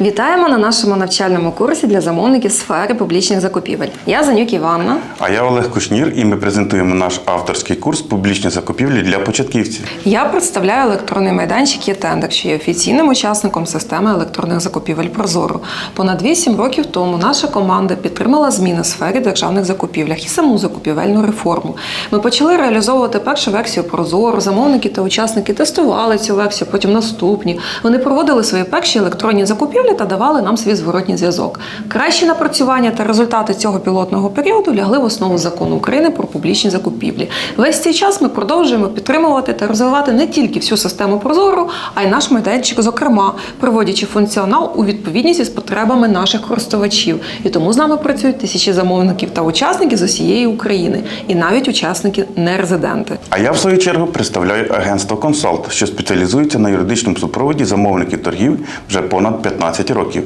Вітаємо на нашому навчальному курсі для замовників сфери публічних закупівель. Я Занюк Іванна. А я Олег Кушнір, і ми презентуємо наш авторський курс публічні закупівлі для початківців. Я представляю електронний майданчик «Єтендер», що є офіційним учасником системи електронних закупівель Прозоро. Понад 8 років тому наша команда підтримала зміни в сфері державних закупівлях і саму закупівельну реформу. Ми почали реалізовувати першу версію Прозоро. Замовники та учасники тестували цю версію, потім наступні. Вони проводили свої перші електронні закупівлі та давали нам свій зворотній зв'язок. Кращі напрацювання та результати цього пілотного періоду лягли в основу закону України про публічні закупівлі. Весь цей час ми продовжуємо підтримувати та розвивати не тільки всю систему Прозоро, а й наш майданчик, зокрема, приводячи функціонал у відповідність із потребами наших користувачів. І тому з нами працюють тисячі замовників та учасників з усієї України, і навіть учасники нерезиденти. А я, в свою чергу, представляю агентство Консалт, що спеціалізується на юридичному супроводі замовників торгів вже понад 15 років.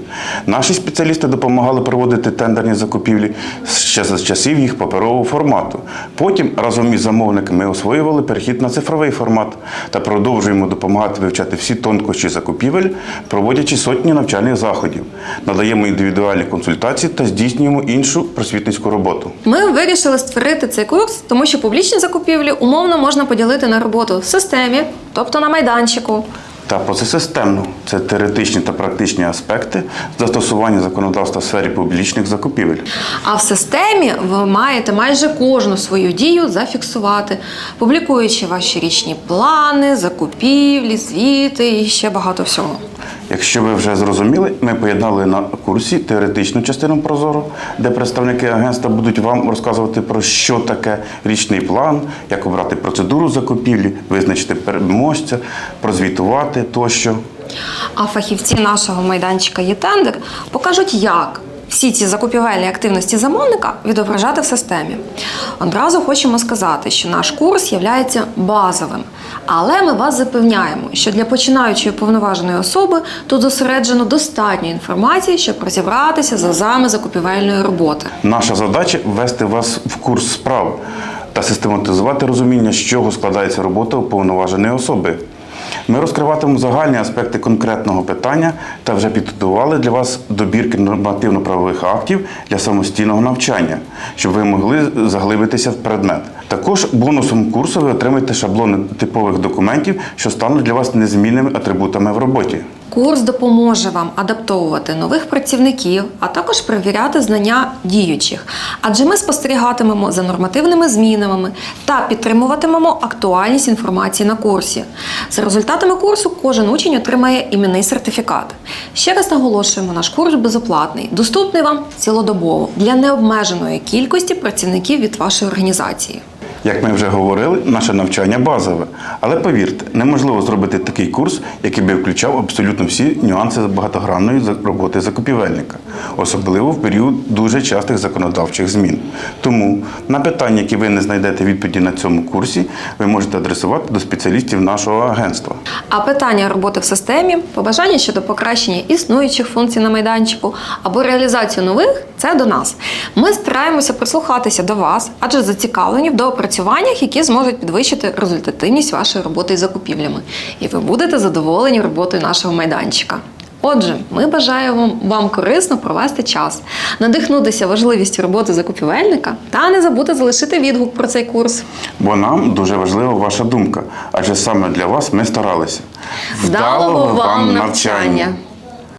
Наші спеціалісти допомагали проводити тендерні закупівлі ще за часів їх паперового формату. Потім разом із замовниками освоювали перехід на цифровий формат та продовжуємо допомагати вивчати всі тонкощі закупівель, проводячи сотні навчальних заходів, надаємо індивідуальні консультації та здійснюємо іншу просвітницьку роботу. Ми вирішили створити цей курс, тому що публічні закупівлі умовно можна поділити на роботу в системі, тобто на майданчику. Та позасистемно це теоретичні та практичні аспекти застосування законодавства в сфері публічних закупівель. А в системі ви маєте майже кожну свою дію зафіксувати, публікуючи ваші річні плани, закупівлі, звіти і ще багато всього. Якщо ви вже зрозуміли, ми поєднали на курсі теоретичну частину Прозоро, де представники агентства будуть вам розказувати про що таке річний план, як обрати процедуру закупівлі, визначити переможця, прозвітувати тощо. А фахівці нашого майданчика «Єтендер» покажуть, як всі ці закупівельні активності замовника відображати в системі. Одразу хочемо сказати, що наш курс є базовим, але ми вас запевняємо, що для починаючої повноваженої особи тут зосереджено достатньо інформації, щоб розібратися з азами закупівельної роботи. Наша задача ввести вас в курс справ та систематизувати розуміння, з чого складається робота уповноваженої особи. Ми розкриватимемо загальні аспекти конкретного питання та вже підготували для вас добірки нормативно-правових актів для самостійного навчання, щоб ви могли заглибитися в предмет. Також бонусом курсу ви отримаєте шаблони типових документів, що стануть для вас незмінними атрибутами в роботі. Курс допоможе вам адаптовувати нових працівників, а також перевіряти знання діючих, адже ми спостерігатимемо за нормативними змінами та підтримуватимемо актуальність інформації на курсі. За результатами курсу кожен учень отримає іменний сертифікат. Ще раз наголошуємо, наш курс безоплатний, доступний вам цілодобово для необмеженої кількості працівників від вашої організації. Як ми вже говорили, наше навчання базове. Але повірте, неможливо зробити такий курс, який би включав абсолютно всі нюанси багатогранної роботи закупівельника, особливо в період дуже частих законодавчих змін. Тому на питання, які ви не знайдете відповіді на цьому курсі, ви можете адресувати до спеціалістів нашого агентства. А питання роботи в системі, побажання щодо покращення існуючих функцій на майданчику або реалізацію нових це до нас. Ми стараємося прислухатися до вас, адже зацікавлені в доопрацюваннях, які зможуть підвищити результативність вашої роботи із закупівлями. І ви будете задоволені роботою нашого майданчика. Отже, ми бажаємо вам корисно провести час, надихнутися важливістю роботи закупівельника та не забути залишити відгук про цей курс. Бо нам дуже важлива ваша думка, адже саме для вас ми старалися. Вдалого вам навчання!